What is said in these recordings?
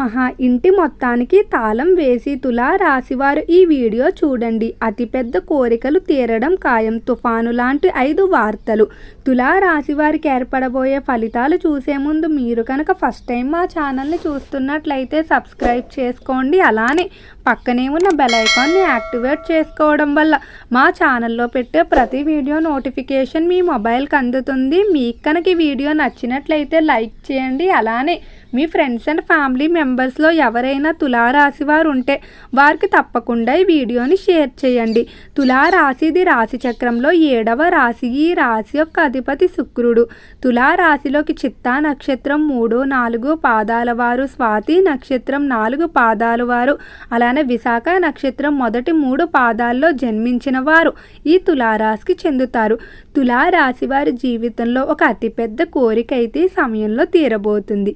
మహా ఇంటి మొత్తానికి తాళం వేసి తులా రాశివారు ఈ వీడియో చూడండి. అతిపెద్ద కోరికలు తీరడం ఖాయం. తుఫాను లాంటి ఐదు వార్తలు. తులా రాశివారికి ఏర్పడబోయే ఫలితాలు చూసే ముందు మీరు కనుక ఫస్ట్ టైం మా ఛానల్ని చూస్తున్నట్లయితే సబ్స్క్రైబ్ చేసుకోండి. అలానే పక్కనే ఉన్న బెలైకాన్ని యాక్టివేట్ చేసుకోవడం వల్ల మా ఛానల్లో పెట్టే ప్రతి వీడియో నోటిఫికేషన్ మీ మొబైల్కి అందుతుంది. మీకు కనుక ఈ వీడియో నచ్చినట్లయితే లైక్ చేయండి. అలానే మీ ఫ్రెండ్స్ అండ్ ఫ్యామిలీ మెంబర్స్లో ఎవరైనా తులారాశి వారు ఉంటే వారికి తప్పకుండా ఈ వీడియోని షేర్ చేయండి. తులారాశిది రాశి చక్రంలో ఏడవ రాశి ఈ రాశి యొక్క అధిపతి శుక్రుడు. తులారాశిలోకి చిత్తా నక్షత్రం మూడు నాలుగు పాదాల వారు స్వాతి నక్షత్రం నాలుగు పాదాల వారు అలానే విశాఖ నక్షత్రం మొదటి మూడు పాదాల్లో జన్మించిన వారు ఈ తులారాశికి చెందుతారు. తులారాశి వారి జీవితంలో ఒక అతిపెద్ద కోరిక అయితే ఈ సమయంలో తీరబోతుంది.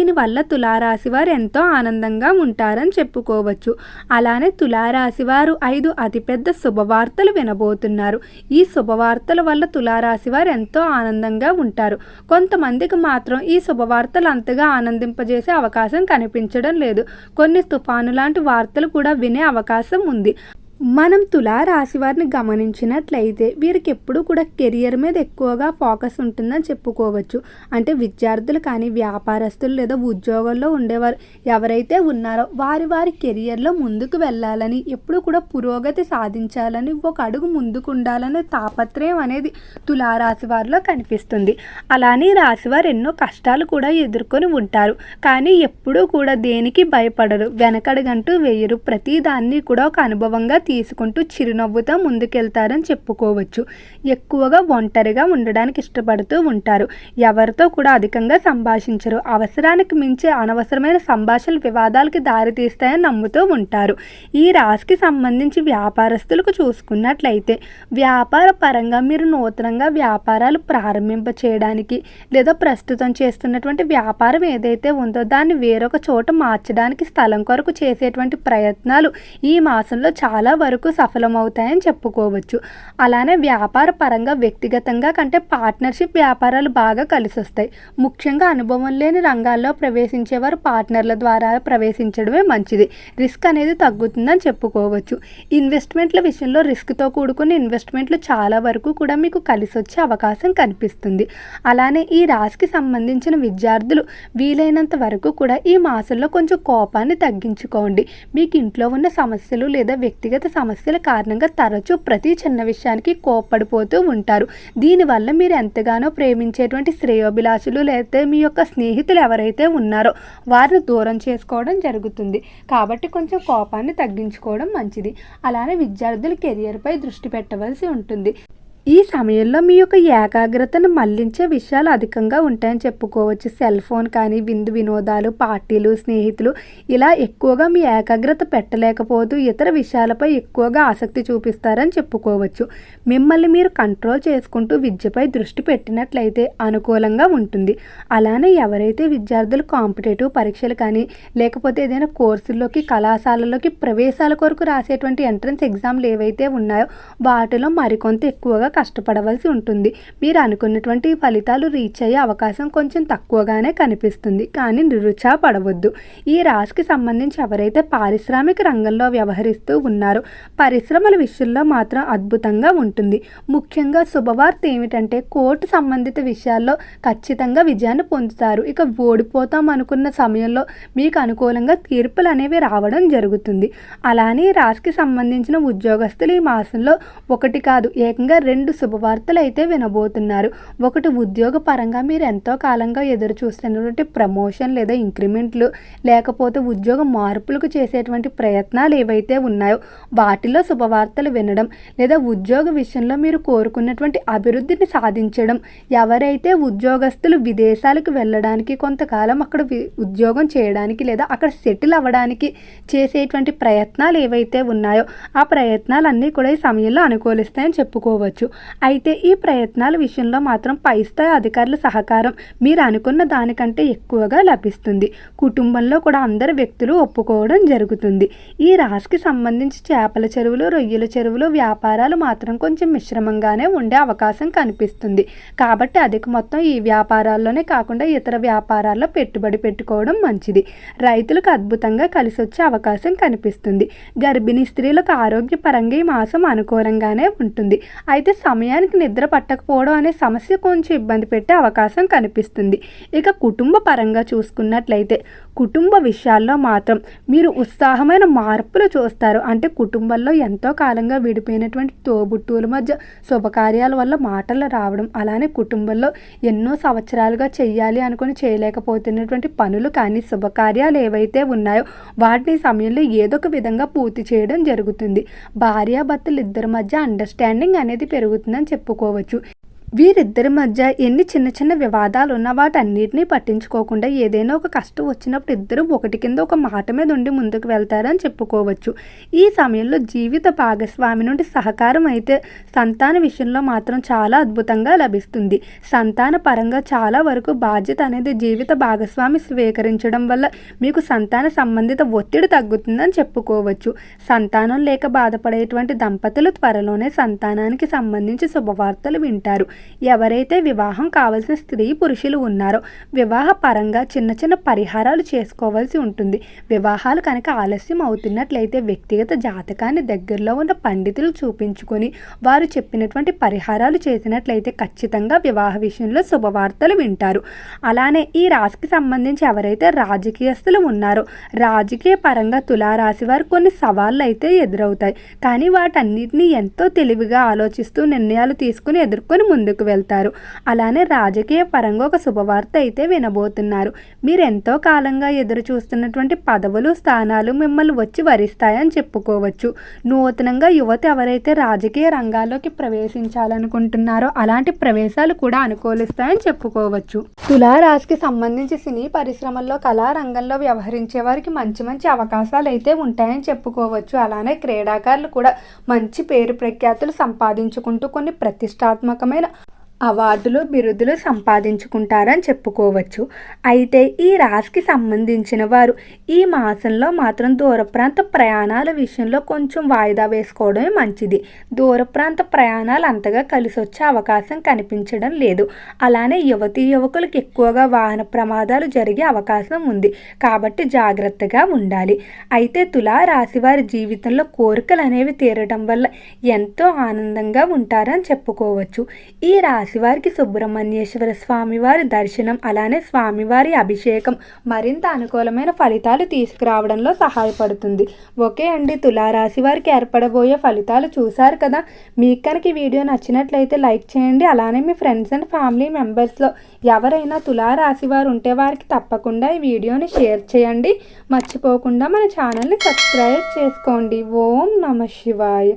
దీనివల్ల తులారాశివారు ఎంతో ఆనందంగా ఉంటారని చెప్పుకోవచ్చు. అలానే తులారాశి వారు ఐదు అతిపెద్ద శుభవార్తలు వినబోతున్నారు. ఈ శుభవార్తల వల్ల తులారాశివారు ఎంతో ఆనందంగా ఉంటారు. కొంతమందికి మాత్రం ఈ శుభవార్తలు అంతగా ఆనందింపజేసే అవకాశం కనిపించడం లేదు. కొన్ని తుఫాను లాంటి వార్తలు కూడా వినే అవకాశం ఉంది. మనం తులా రాశి వారిని గమనించినట్లయితే వీరికి ఎప్పుడూ కూడా కెరియర్ మీద ఎక్కువగా ఫోకస్ ఉంటుందని చెప్పుకోవచ్చు. అంటే విద్యార్థులు కానీ వ్యాపారస్తులు లేదా ఉద్యోగంలో ఉండేవారు ఎవరైతే ఉన్నారో వారి వారి కెరియర్లో ముందుకు వెళ్ళాలని ఎప్పుడు కూడా పురోగతి సాధించాలని ఒక అడుగు ముందుకు ఉండాలనే తాపత్రయం అనేది తులారాశి వారిలో కనిపిస్తుంది. అలానే రాశివారు ఎన్నో కష్టాలు కూడా ఎదుర్కొని ఉంటారు. కానీ ఎప్పుడూ కూడా దేనికి భయపడరు. వెనకడగంటూ వేయరు. ప్రతి దాన్ని కూడా ఒక అనుభవంగా తీసుకుంటూ చిరునవ్వుతో ముందుకెళ్తారని చెప్పుకోవచ్చు. ఎక్కువగా ఒంటరిగా ఉండడానికి ఇష్టపడుతూ ఉంటారు. ఎవరితో కూడా అధికంగా సంభాషించరు. అవసరానికి మించి అనవసరమైన సంభాషణ వివాదాలకి దారితీస్తాయని నమ్ముతూ ఉంటారు. ఈ రాశికి సంబంధించి వ్యాపారస్తులకు చూసుకున్నట్లయితే వ్యాపార పరంగా మీరు నూతనంగా వ్యాపారాలు ప్రారంభింప చేయడానికి లేదా ప్రస్తుతం చేస్తున్నటువంటి వ్యాపారం ఏదైతే ఉందో దాన్ని వేరొక చోట మార్చడానికి స్థలం కొరకు చేసేటువంటి ప్రయత్నాలు ఈ మాసంలో చాలా వరకు సఫలమవుతాయని చెప్పుకోవచ్చు. అలానే వ్యాపార పరంగా వ్యక్తిగతంగా కంటే పార్ట్నర్షిప్ వ్యాపారాలు బాగా కలిసి వస్తాయి ముఖ్యంగా అనుభవం లేని రంగాల్లో ప్రవేశించేవారు పార్ట్నర్ల ద్వారా ప్రవేశించడమే మంచిది. రిస్క్ అనేది తగ్గుతుందని చెప్పుకోవచ్చు. ఇన్వెస్ట్మెంట్ల విషయంలో రిస్క్తో కూడుకున్న ఇన్వెస్ట్మెంట్లు చాలా వరకు కూడా మీకు కలిసి వచ్చే అవకాశం కనిపిస్తుంది. అలానే ఈ రాశికి సంబంధించిన విద్యార్థులు వీలైనంత వరకు కూడా ఈ మాసంలో కొంచెం కోపాన్ని తగ్గించుకోండి. మీకు ఇంట్లో ఉన్న సమస్యలు లేదా వ్యక్తిగత సమస్యల కారణంగా తరచూ ప్రతి చిన్న విషయానికి కోప్పడిపోతూ ఉంటారు. దీనివల్ల మీరు ఎంతగానో ప్రేమించేటువంటి శ్రేయోభిలాషులు లేకపోతే మీ యొక్క స్నేహితులు ఎవరైతే ఉన్నారో వారిని దూరం చేసుకోవడం జరుగుతుంది. కాబట్టి కొంచెం కోపాన్ని తగ్గించుకోవడం మంచిది. అలానే విద్యార్థులు కెరియర్పై దృష్టి పెట్టవలసి ఉంటుంది. ఈ సమయంలో మీ యొక్క ఏకాగ్రతను మళ్ళించే విషయాలు అధికంగా ఉంటాయని చెప్పుకోవచ్చు. సెల్ ఫోన్ కానీ విందు వినోదాలు పార్టీలు స్నేహితులు ఇలా ఎక్కువగా మీ ఏకాగ్రత పెట్టలేకపోతూ ఇతర విషయాలపై ఎక్కువగా ఆసక్తి చూపిస్తారని చెప్పుకోవచ్చు. మిమ్మల్ని మీరు కంట్రోల్ చేసుకుంటూ విద్యపై దృష్టి పెట్టినట్లయితే అనుకూలంగా ఉంటుంది. అలానే ఎవరైతే విద్యార్థులు కాంపిటేటివ్ పరీక్షలు కానీ లేకపోతే ఏదైనా కోర్సుల్లోకి కళాశాలలోకి ప్రవేశాల కొరకు రాసేటువంటి ఎంట్రన్స్ ఎగ్జామ్లు ఏవైతే ఉన్నాయో వాటిలో మరికొంత ఎక్కువగా కష్టపడవలసి ఉంటుంది. మీరు అనుకున్నటువంటి ఫలితాలు రీచ్ అయ్యే అవకాశం కొంచెం తక్కువగానే కనిపిస్తుంది. కానీ నిరుత్సాహపడవద్దు ఈ రాశికి సంబంధించి ఎవరైతే పారిశ్రామిక రంగంలో వ్యవహరిస్తూ ఉన్నారో పరిశ్రమల విషయంలో మాత్రం అద్భుతంగా ఉంటుంది. ముఖ్యంగా శుభవార్త ఏమిటంటే కోర్టు సంబంధిత విషయాల్లో ఖచ్చితంగా విజయాన్ని పొందుతారు. ఇక ఓడిపోతాం అనుకున్న సమయంలో మీకు అనుకూలంగా తీర్పులు అనేవి రావడం జరుగుతుంది. అలానే రాశికి సంబంధించిన ఉద్యోగస్తులు ఈ మాసంలో ఒకటి కాదు ఏకంగా రెండు రెండు శుభవార్తలు అయితే వినబోతున్నారు. ఒకటి ఉద్యోగ పరంగా మీరు ఎంతో కాలంగా ఎదురు చూస్తున్నటువంటి ప్రమోషన్ లేదా ఇంక్రిమెంట్లు లేకపోతే ఉద్యోగ మార్పులకు చేసేటువంటి ప్రయత్నాలు ఏవైతే ఉన్నాయో వాటిలో శుభవార్తలు వినడం లేదా ఉద్యోగ విషయంలో మీరు కోరుకున్నటువంటి అభివృద్ధిని సాధించడం ఎవరైతే ఉద్యోగస్తులు విదేశాలకు వెళ్ళడానికి కొంతకాలం అక్కడ ఉద్యోగం చేయడానికి లేదా అక్కడ సెటిల్ అవ్వడానికి చేసేటువంటి ప్రయత్నాలు ఏవైతే ఉన్నాయో ఆ ప్రయత్నాలన్నీ కూడా ఈ సమయంలో అనుకూలిస్తాయని చెప్పుకోవచ్చు. అయితే ఈ ప్రయత్నాల విషయంలో మాత్రం పై స్థాయి అధికారుల సహకారం మీరు అనుకున్న దానికంటే ఎక్కువగా లభిస్తుంది. కుటుంబంలో కూడా అందరు వ్యక్తులు ఒప్పుకోవడం జరుగుతుంది. ఈ రాశికి సంబంధించి చేపల చెరువులు రొయ్యల చెరువులు వ్యాపారాలు మాత్రం కొంచెం మిశ్రమంగానే ఉండే అవకాశం కనిపిస్తుంది. కాబట్టి అధిక మొత్తం ఈ వ్యాపారాల్లోనే కాకుండా ఇతర వ్యాపారాల్లో పెట్టుబడి పెట్టుకోవడం మంచిది. రైతులకు అద్భుతంగా కలిసి వచ్చే అవకాశం కనిపిస్తుంది. గర్భిణీ స్త్రీలకు ఆరోగ్యపరంగా ఈ మాసం అనుకూలంగానే ఉంటుంది. అయితే సమయానికి నిద్ర పట్టకపోవడం అనే సమస్య కొంచెం ఇబ్బంది పెట్టే అవకాశం కనిపిస్తుంది. ఇక కుటుంబ పరంగా చూసుకున్నట్లయితే కుటుంబ విషయాల్లో మాత్రం మీరు ఉత్సాహమైన మార్పులు చూస్తారు. అంటే కుటుంబంలో ఎంతో కాలంగా విడిపోయినటువంటి తోబుట్టువుల మధ్య శుభకార్యాల వల్ల మాటలు రావడం అలానే కుటుంబంలో ఎన్నో సంవత్సరాలుగా చేయాలి అనుకుని చేయలేకపోతున్నటువంటి పనులు కానీ శుభకార్యాలు ఏవైతే ఉన్నాయో వాటిని సమయంలో ఏదో ఒక విధంగా పూర్తి చేయడం జరుగుతుంది. భార్యాభర్తలు ఇద్దరి మధ్య అండర్స్టాండింగ్ అనేది పెరుగుతుందని చెప్పుకోవచ్చు. వీరిద్దరి మధ్య ఎన్ని చిన్న చిన్న వివాదాలు ఉన్నా వాటన్నిటిని పట్టించుకోకుండా ఏదైనా ఒక కష్టం వచ్చినప్పుడు ఇద్దరు ఒకటి కింద ఒక మాట మీద ఉండి ముందుకు వెళ్తారని చెప్పుకోవచ్చు. ఈ సమయంలో జీవిత భాగస్వామి నుండి సహకారం అయితే సంతాన విషయంలో మాత్రం చాలా అద్భుతంగా లభిస్తుంది. సంతాన పరంగా చాలా వరకు బాధ్యత అనేది జీవిత భాగస్వామి స్వీకరించడం వల్ల మీకు సంతాన సంబంధిత ఒత్తిడి తగ్గుతుందని చెప్పుకోవచ్చు. సంతానం లేక బాధపడేటువంటి దంపతులు త్వరలోనే సంతానానికి సంబంధించి శుభవార్తలు వింటారు. ఎవరైతే వివాహం కావలసిన స్త్రీ పురుషులు ఉన్నారో వివాహ పరంగా చిన్న చిన్న పరిహారాలు చేసుకోవాల్సి ఉంటుంది. వివాహాలు కనుక ఆలస్యం అవుతున్నట్లయితే వ్యక్తిగత జాతకాన్ని దగ్గరలో ఉన్న పండితులు చూపించుకొని వారు చెప్పినటువంటి పరిహారాలు చేసినట్లయితే ఖచ్చితంగా వివాహ విషయంలో శుభవార్తలు వింటారు. అలానే ఈ రాశికి సంబంధించి ఎవరైతే రాజకీయస్తులు ఉన్నారో రాజకీయ పరంగా తులారాశి వారు కొన్ని సవాళ్ళు అయితే ఎదురవుతాయి. కానీ వాటన్నిటిని ఎంతో తెలివిగా ఆలోచిస్తూ నిర్ణయాలు తీసుకుని ఎదుర్కొని ముందు ముందుకు వెళ్తారు. అలానే రాజకీయ పరంగా ఒక శుభవార్త అయితే వినబోతున్నారు. మీరు ఎంతో కాలంగా ఎదురు చూస్తున్నటువంటి పదవులు స్థానాలు మిమ్మల్ని వచ్చి వరిస్తాయని చెప్పుకోవచ్చు. నూతనంగా యువత ఎవరైతే రాజకీయ రంగాల్లోకి ప్రవేశించాలనుకుంటున్నారో అలాంటి ప్రవేశాలు కూడా అనుకూలిస్తాయని చెప్పుకోవచ్చు. తులారాశికి సంబంధించి సినీ పరిశ్రమల్లో కళారంగంలో వ్యవహరించే వారికి మంచి మంచి అవకాశాలు అయితే ఉంటాయని చెప్పుకోవచ్చు. అలానే క్రీడాకారులు కూడా మంచి పేరు ప్రఖ్యాతులు సంపాదించుకుంటూ కొన్ని ప్రతిష్టాత్మకమైన అవార్డులు బిరుదులు సంపాదించుకుంటారని చెప్పుకోవచ్చు. అయితే ఈ రాశికి సంబంధించిన వారు ఈ మాసంలో మాత్రం దూర ప్రాంత ప్రయాణాల విషయంలో కొంచెం వాయిదా వేసుకోవడమే మంచిది. దూర ప్రాంత ప్రయాణాలు అంతగా కలిసి వచ్చే అవకాశం కనిపించడం లేదు. అలానే యువతీ యువకులకు ఎక్కువగా వాహన ప్రమాదాలు జరిగే అవకాశం ఉంది. కాబట్టి జాగ్రత్తగా ఉండాలి. అయితే తులా రాశి వారి జీవితంలో కోరికలు అనేవి తీరడం వల్ల ఎంతో ఆనందంగా ఉంటారని చెప్పుకోవచ్చు. ఈ రాశి రాశివారికి సుబ్రహ్మణ్యేశ్వర స్వామివారి దర్శనం అలానే స్వామివారి అభిషేకం మరింత అనుకూలమైన ఫలితాలు తీసుకురావడంలో సహాయపడుతుంది. ఓకే అండి. తులారాశి వారికి ఏర్పడబోయే ఫలితాలు చూశారు కదా? మీకు కనుక ఈ వీడియో నచ్చినట్లయితే లైక్ చేయండి. అలానే మీ ఫ్రెండ్స్ అండ్ ఫ్యామిలీ మెంబర్స్లో ఎవరైనా తులారాశి వారు ఉంటే వారికి తప్పకుండా ఈ వీడియోని షేర్ చేయండి. మర్చిపోకుండా మన ఛానల్ని సబ్స్క్రైబ్ చేసుకోండి. ఓం నమ శివాయ.